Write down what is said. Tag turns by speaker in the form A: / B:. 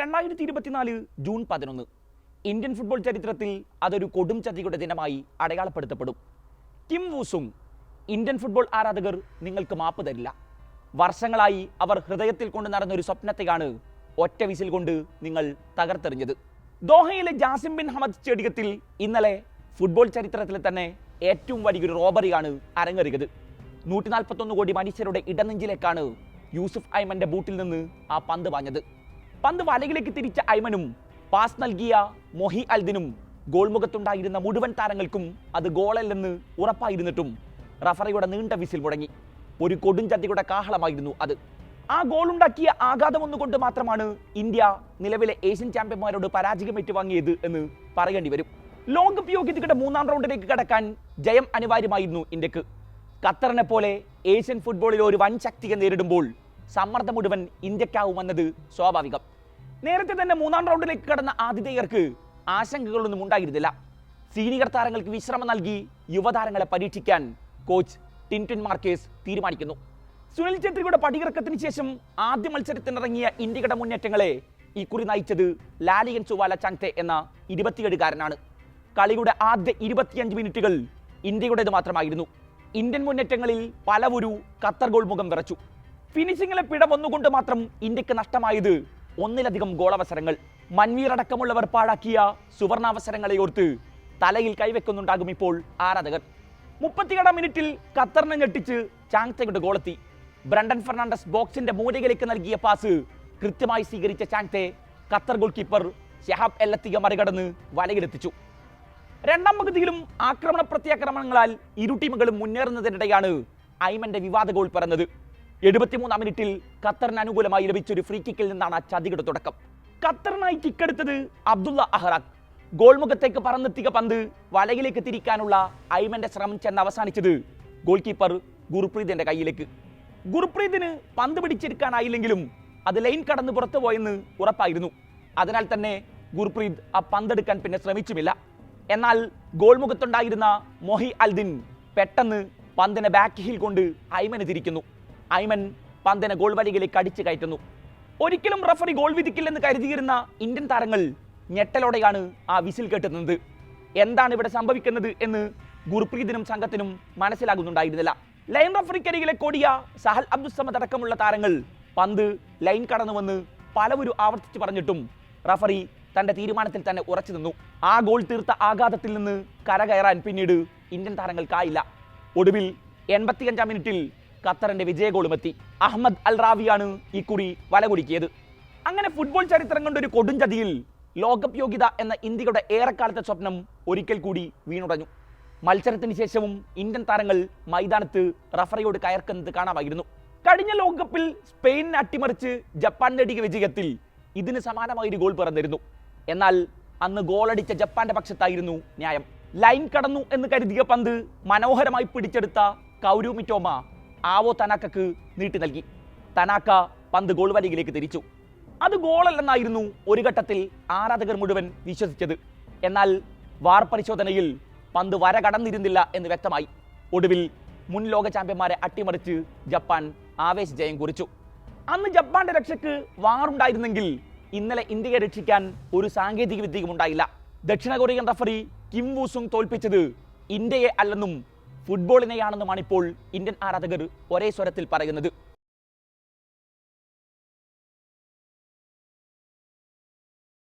A: രണ്ടായിരത്തി ഇരുപത്തിനാല് ജൂൺ പതിനൊന്ന് ഇന്ത്യൻ ഫുട്ബോൾ ചരിത്രത്തിൽ അതൊരു കൊടും ചതിയുടെ ദിനമായി അടയാളപ്പെടുത്തപ്പെടും. കിം വൂസുങ് ഇന്ത്യൻ ഫുട്ബോൾ ആരാധകർ നിങ്ങൾക്ക് മാപ്പ് തരില്ല. വർഷങ്ങളായി അവർ ഹൃദയത്തിൽ കൊണ്ട് നടന്ന ഒരു സ്വപ്നത്തെയാണ് ഒറ്റ വിസിൽ കൊണ്ട് നിങ്ങൾ തകർത്തെറിഞ്ഞത്. ദോഹയിലെ ജാസിം ബിൻ ഹമദ് സ്റ്റേഡിയത്തിൽ ഇന്നലെ ഫുട്ബോൾ ചരിത്രത്തിലെ തന്നെ ഏറ്റവും വലിയൊരു റോബറിയാണ് അരങ്ങേറിയത്. നൂറ്റി നാൽപ്പത്തൊന്ന് കോടി മനുഷ്യരുടെ ഇടനെഞ്ചിലേക്കാണ് യൂസുഫ് ഐമന്റെ ബൂട്ടിൽ നിന്ന് ആ പന്ത് പാഞ്ഞത്. പന്ത് വലയിലേക്ക് തിരിച്ച ഐമനും പാസ് നൽകിയ മൊഹി അൽദിനും ഗോൾ മുഖത്തുണ്ടായിരുന്ന മുഴുവൻ താരങ്ങൾക്കും അത് ഗോളല്ലെന്ന് ഉറപ്പായിരുന്നിട്ടും റഫറിയുടെ നീണ്ട വിസിൽ മുടങ്ങി. ഒരു കൊടുംചതിയുടെ കാഹളമായിരുന്നു അത്. ആ ഗോൾ ഉണ്ടാക്കിയ ആഘാതം ഒന്നുകൊണ്ട് മാത്രമാണ് ഇന്ത്യ നിലവിലെ ഏഷ്യൻ ചാമ്പ്യന്മാരോട് പരാജയം ഏറ്റുവാങ്ങിയത് എന്ന് പറയേണ്ടി വരും. ലോകകപ്പ് യോഗ്യതയുടെ മൂന്നാം റൗണ്ടിലേക്ക് കടക്കാൻ ജയം അനിവാര്യമായിരുന്നു ഇന്ത്യയ്ക്ക്. ഖത്തറിനെ പോലെ ഏഷ്യൻ ഫുട്ബോളിലെ ഒരു വൻ ശക്തിയെ നേരിടുമ്പോൾ സമ്മർദ്ദം മുഴുവൻ ഇന്ത്യക്കാവുമെന്നത് സ്വാഭാവികം. നേരത്തെ തന്നെ മൂന്നാം റൗണ്ടിലേക്ക് കടന്ന ആതിഥേയർക്ക് ആശങ്കകളൊന്നും ഉണ്ടായിരുന്നില്ല. സീനിയർ താരങ്ങൾക്ക് വിശ്രമം നൽകി യുവതാരങ്ങളെ പരീക്ഷിക്കാൻ കോച്ച് ടിന്റിൻ മാർക്കേസ് തീരുമാനിക്കുന്നു. സുനിൽ ഛത്രിയുടെ പടിയിറക്കത്തിന് ശേഷം ആദ്യ മത്സരത്തിനിറങ്ങിയ ഇന്ത്യയുടെ മുന്നേറ്റങ്ങളെ ഇക്കുറി നയിച്ചത് ലാലിയൻ ചുവാല ചാങ്തെ എന്ന ഇരുപത്തിയേഴുകാരനാണ്. കളിയുടെ ആദ്യ ഇരുപത്തിയഞ്ച് മിനിറ്റുകൾ ഇന്ത്യയുടേത് മാത്രമായിരുന്നു. ഇന്ത്യൻ മുന്നേറ്റങ്ങളിൽ പലവൊരു ഖത്തർ ഗോൾ മുഖം വിറച്ചു. ഫിനിഷിങ്ങിലെ പിഴ വന്നുകൊണ്ട് മാത്രം ഇന്ത്യയ്ക്ക് നഷ്ടമായത് ഒന്നിലധികം ഗോളവസരങ്ങൾ. മൻവീർ അടക്കമുള്ളവർ പാഴാക്കിയ സുവർണാവസരങ്ങളെ ഓർത്ത് തലയിൽ കൈവെക്കുന്നുണ്ടാകും ഇപ്പോൾ ആരാധകർ. മുപ്പത്തിയേഴാം മിനിറ്റിൽ ഖത്തറിനെ ഞെട്ടിച്ച് ചാങ്തയുടെ ഗോളെത്തി. ബ്രണ്ടൻ ഫെർണാണ്ടസ് ബോക്സിന്റെ മൂലയിലേക്ക് നൽകിയ പാസ് കൃത്യമായി സ്വീകരിച്ച Chhangte Qatar goal keeper Shahab എല്ലത്തിക മറികടന്ന് വലയിലെത്തിച്ചു. രണ്ടാം പകുതിയിലും ആക്രമണ പ്രത്യാക്രമണങ്ങളാൽ ഇരു ടീമുകളും മുന്നേറുന്നതിനിടെയാണ് ഐമന്റെ വിവാദ ഗോൾ പിറന്നത്. എഴുപത്തിമൂന്നാം മിനിറ്റിൽ ഖത്തറിന് അനുകൂലമായി ലഭിച്ച ഒരു ഫ്രീ കിക്കിൽ നിന്നാണ് ആ ചതിയുടെ തുടക്കം. ഖത്തറിനായി കിക്കെടുത്തത് അബ്ദുള്ള അഹ്റാഖ് ഗോൾമുഖത്തേക്ക് മുഖത്തേക്ക് പന്ത് വലയിലേക്ക് തിരിക്കാനുള്ള ഐമന്റെ ശ്രമം ചെന്ന് അവസാനിച്ചത് ഗോൾ കീപ്പർ ഗുർപ്രീതിന്റെ കയ്യിലേക്ക്. ഗുർപ്രീതിന് പന്ത് പിടിച്ചെടുക്കാനായില്ലെങ്കിലും അത് ലൈൻ കടന്ന് പുറത്തു പോയെന്ന് ഉറപ്പായിരുന്നു. അതിനാൽ തന്നെ ഗുർപ്രീത് ആ പന്തെടുക്കാൻ പിന്നെ ശ്രമിച്ചുമില്ല. എന്നാൽ ഗോൾമുഖത്തുണ്ടായിരുന്ന മൊഹി അൽദിൻ പെട്ടെന്ന് പന്തിനെ ബാക്ക് ഹീൽ കൊണ്ട് ഐമന് തിരിക്കുന്നു. ഐമൻ പന്തിനെ ഗോൾ വലികളിലേക്ക് അടിച്ചു കയറ്റുന്നു. ഒരിക്കലും റഫറി ഗോൾ വിധിക്കില്ലെന്ന് കരുതിയിരുന്ന ഇന്ത്യൻ താരങ്ങൾ ഞെട്ടലോടെയാണ് ആ വിസിൽ കെട്ടുന്നത്. എന്താണ് ഇവിടെ സംഭവിക്കുന്നത് എന്ന് ഗുർപ്രീതിനും സംഘത്തിനും മനസ്സിലാകുന്നുണ്ടായിരുന്നില്ല. ലൈൻ റഫറിക്കരികിലെ കൊടിയ സഹൽ അബ്ദുസമദ് അടക്കമുള്ള താരങ്ങൾ പന്ത് ലൈൻ കടന്നുവന്ന് പലവരും ആവർത്തിച്ച് പറഞ്ഞിട്ടും റഫറി തന്റെ തീരുമാനത്തിൽ തന്നെ ഉറച്ചു നിന്നു. ആ ഗോൾ തീർത്ത ആഘാതത്തിൽ നിന്ന് കരകയറാൻ പിന്നീട് ഇന്ത്യൻ താരങ്ങൾക്കായില്ല. ഒടുവിൽ എൺപത്തിയഞ്ചാം മിനിറ്റിൽ ഖത്തറിന്റെ വിജയ ഗോളുമെത്തി അഹമ്മദ് അൽ റാവിയാണ് ഇക്കുറി വലകുടുക്കിയത് അങ്ങനെ ഫുട്ബോൾ ചരിത്രം കൊണ്ടൊരു കൊടുംചതിയിൽ ലോകകപ്പ് യോഗ്യത എന്ന ഇന്ത്യയുടെ ഏറെക്കാലത്തെ സ്വപ്നം ഒരിക്കൽ കൂടി വീണുടഞ്ഞു. മത്സരത്തിന് ശേഷവും ഇന്ത്യൻ താരങ്ങൾ മൈതാനത്ത് റഫറിയോട് കയർക്കുന്നത് കാണാമായിരുന്നു. കഴിഞ്ഞ ലോകകപ്പിൽ സ്പെയിനിനെ അട്ടിമറിച്ച് ജപ്പാൻ നേടിയ വിജയത്തിൽ ഇതിന് സമാനമായൊരു ഗോൾ പിറന്നിരുന്നു. എന്നാൽ അന്ന് ഗോളടിച്ച ജപ്പാന്റെ പക്ഷത്തായിരുന്നു ന്യായം. ലൈൻ കടന്നു എന്ന് കരുതിയ പന്ത് മനോഹരമായി പിടിച്ചെടുത്ത കൗരു മിറ്റോമ ആവോ തനാക്കക്ക് നീട്ടി നൽകി. തനാക്ക പന്ത് ഗോൾ വരികിലേക്ക് തിരിച്ചു. അത് ഗോളല്ലെന്നായിരുന്നു ഒരു ഘട്ടത്തിൽ ആരാധകർ മുഴുവൻ വിശ്വസിച്ചത്. എന്നാൽ വാർ പരിശോധനയിൽ പന്ത് വര കടന്നിരുന്നില്ല എന്ന് വ്യക്തമായി. ഒടുവിൽ മുൻ ലോക ചാമ്പ്യന്മാരെ അട്ടിമറിച്ച് ജപ്പാൻ ആവേശ ജയം കുറിച്ചു. അന്ന് ജപ്പാന്റെ രക്ഷയ്ക്ക് വാറുണ്ടായിരുന്നെങ്കിൽ ഇന്നലെ ഇന്ത്യയെ രക്ഷിക്കാൻ ഒരു സാങ്കേതിക വിദ്യയും ഉണ്ടായില്ല ദക്ഷിണ കൊറിയൻ റഫറി കിം വൂസുങ് തോൽപ്പിച്ചത് ഇന്ത്യയെ അല്ലെന്നും ഫുട്ബോളിനെയാണെന്നുമാണ് ഇപ്പോൾ ഇന്ത്യൻ ആരാധകർ ഒരേ സ്വരത്തിൽ പറയുന്നത്.